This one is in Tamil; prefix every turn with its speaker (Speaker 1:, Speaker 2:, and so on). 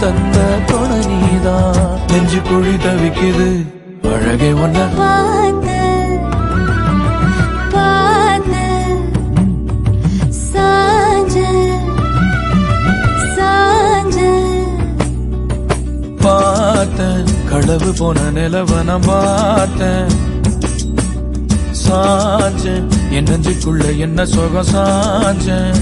Speaker 1: தந்த துணை நீதான் நெஞ்சு குழி தவிக்குது. அழகை ஒன்ன
Speaker 2: பார்த்த பார்த்த சாஞ்ச சாஞ்ச.
Speaker 1: பார்த்தேன் களவு போன நிலவ நான் பார்த்தேன். சாஞ்சேன் என் நெஞ்சுக்குள்ள என்ன சுகம் சாஞ்சேன்.